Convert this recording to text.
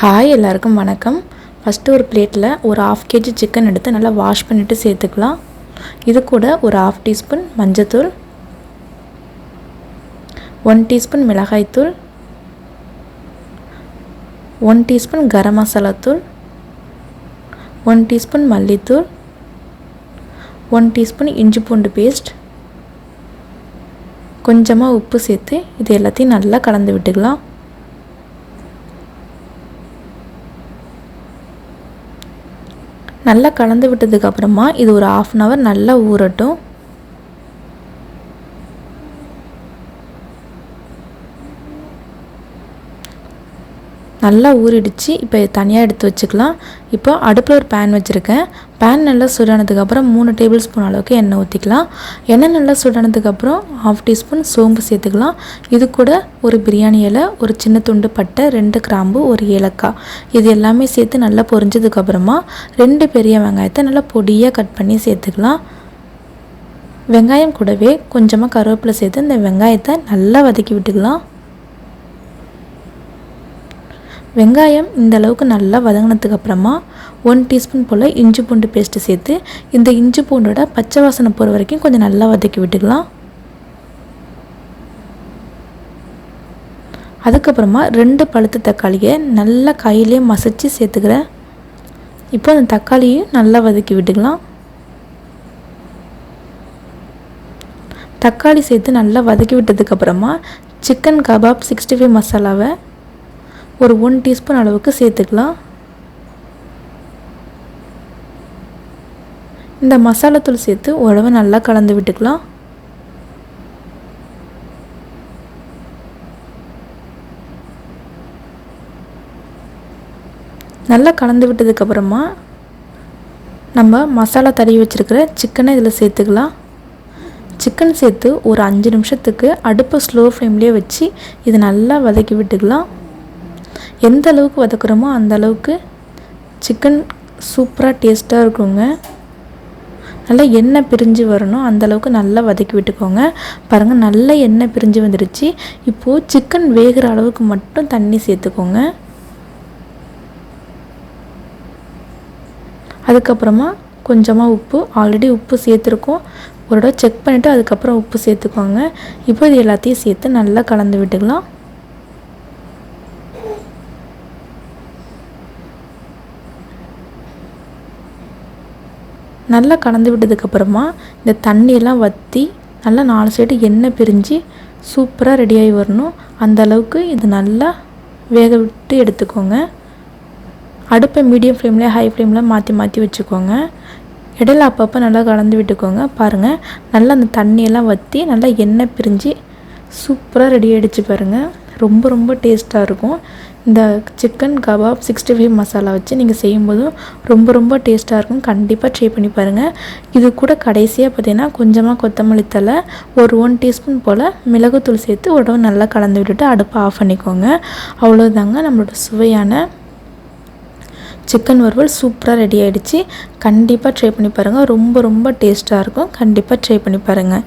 Hi எல்லாருக்கும் வணக்கம். First ஒரு பிளேட்டில் ஒரு ஆஃப் கேஜி சிக்கன் எடுத்து நல்லா வாஷ் பண்ணிவிட்டு சேர்த்துக்கலாம். இது கூட ஒரு ஆஃப் டீஸ்பூன் மஞ்சத்தூள் ஒன் டீஸ்பூன் மிளகாய்த்தூள் ஒன் டீஸ்பூன் கரம் மசாலா தூள் ஒன் டீஸ்பூன் மல்லித்தூள் ஒன் டீஸ்பூன் இஞ்சி பூண்டு பேஸ்ட் கொஞ்சமாக உப்பு சேர்த்து இது எல்லாத்தையும் நல்லா கலந்து விட்டுக்கலாம். நல்லா கலந்து விட்டதுக்கப்புறமா இது ஒரு ஆஃப் அன் ஹவர் நல்லா ஊறட்டும். நல்லா ஊறிடுச்சு. இப்போ தனியாக எடுத்து வச்சுக்கலாம். இப்போ அடுப்பில் ஒரு பேன் வச்சுருக்கேன். பேன் நல்லா சுடானதுக்கப்புறம் மூணு டேபிள் ஸ்பூன் அளவுக்கு எண்ணெய் ஊற்றிக்கலாம் எண்ணெய் நல்லா சுடானதுக்கப்புறம் ஹாஃப் டீஸ்பூன் சோம்பு சேர்த்துக்கலாம். இது கூட ஒரு பிரியாணி இலை ஒரு சின்ன துண்டு பட்டை ரெண்டு கிராம்பு ஒரு ஏலக்காய். இது எல்லாமே சேர்த்து நல்லா பொரிஞ்சதுக்கப்புறமா ரெண்டு பெரிய வெங்காயத்தை நல்லா பொடியாக கட் பண்ணி சேர்த்துக்கலாம். வெங்காயம் கூடவே கொஞ்சமாக கருவேப்பிலை சேர்த்து இந்த வெங்காயத்தை நல்லா வதக்கி விட்டுக்கலாம். வெங்காயம் இந்த அளவுக்கு நல்லா வதங்கினதுக்கு அப்புறமா ஒன் டீஸ்பூன் போல் இஞ்சி பூண்டு பேஸ்ட்டு சேர்த்து இந்த இஞ்சி பூண்டோட பச்சை வாசனை போகிற வரைக்கும் கொஞ்சம் நல்லா வதக்கி விட்டுக்கலாம். அதுக்கப்புறமா ரெண்டு பழுத்த தக்காளியை நல்லா கையிலே மசிச்சு சேர்த்துக்கிறேன். இப்போ அந்த தக்காளியும் நல்லா வதக்கி விட்டுக்கலாம். தக்காளி சேர்த்து நல்லா வதக்கி விட்டதுக்கப்புறமா சிக்கன் கபாப் சிக்ஸ்டி ஃபைவ் மசாலாவை ஒரு ஒன் டீஸ்பூன் அளவுக்கு சேர்த்துக்கலாம். இந்த மசாலாத்தூள் சேர்த்து உழவை நல்லா கலந்து விட்டுக்கலாம். நல்லா கலந்து விட்டதுக்கப்புறமா நம்ம மசாலா தடவி வச்சுருக்கிற சிக்கனை இதில் சேர்த்துக்கலாம். சிக்கன் சேர்த்து ஒரு அஞ்சு நிமிஷத்துக்கு அடுப்பை ஸ்லோ ஃப்ளேம்லேயே வச்சு இது நல்லா வதக்கி விட்டுக்கலாம். எந்த அளவுக்கு வதக்குறோமோ அந்த அளவுக்கு சிக்கன் சூப்பராக டேஸ்ட்டாக இருக்குங்க. நல்லா எண்ணெய் பிரிஞ்சு வரணும். அந்த அளவுக்கு நல்லா வதக்கி விட்டுக்கோங்க. பாருங்கள் நல்லா எண்ணெய் பிரிஞ்சு வந்துடுச்சு. இப்போது சிக்கன் வேகிற அளவுக்கு மட்டும் தண்ணி சேர்த்துக்கோங்க. அதுக்கப்புறமா கொஞ்சமாக உப்பு. ஆல்ரெடி உப்பு சேர்த்துருக்கோம். ஒரு தடவை செக் பண்ணிவிட்டு அதுக்கப்புறம் உப்பு சேர்த்துக்கோங்க. இப்போ இது எல்லாத்தையும் சேர்த்து நல்லா கலந்து விட்டுக்கலாம். நல்லா கலந்து விட்டதுக்கப்புறமா இந்த தண்ணியெல்லாம் வற்றி நல்லா நாலு சைடு எண்ணெய் பிரிஞ்சு சூப்பராக ரெடியாகி வரணும். அந்த அளவுக்கு இது நல்லா வேக விட்டு எடுத்துக்கோங்க. அடுப்பை மீடியம் ஃப்ளேமில் ஹை ஃப்ளேமில் மாற்றி மாற்றி வச்சுக்கோங்க. இடையில அப்பப்போ நல்லா கலந்து விட்டுக்கோங்க. பாருங்கள் நல்லா அந்த தண்ணியெல்லாம் வற்றி நல்லா எண்ணெய் பிரிஞ்சு சூப்பராக ரெடி ஆகிடுச்சு பாருங்கள் ரொம்ப ரொம்ப டேஸ்ட்டாக இருக்கும். இந்த chicken kebab sixty five masala வச்சு நீங்கள் செய்யும்போதும் ரொம்ப ரொம்ப டேஸ்ட்டாக இருக்கும். கண்டிப்பாக ட்ரை பண்ணி பாருங்கள் இது கூட கடைசியாக பார்த்தீங்கன்னா கொஞ்சமாக கொத்தமல்லி தலை ஒரு ஒன் டீஸ்பூன் போல் மிளகுத்தூள் சேர்த்து உடம்பு நல்லா கலந்து விட்டுட்டு அடுப்பை ஆஃப் பண்ணிக்கோங்க. அவ்வளோதாங்க நம்மளோட சுவையான சிக்கன் வறுவல் சூப்பராக ரெடி ஆகிடுச்சு கண்டிப்பாக ட்ரை பண்ணி பாருங்கள் ரொம்ப ரொம்ப டேஸ்ட்டாக இருக்கும். கண்டிப்பாக ட்ரை பண்ணி பாருங்கள்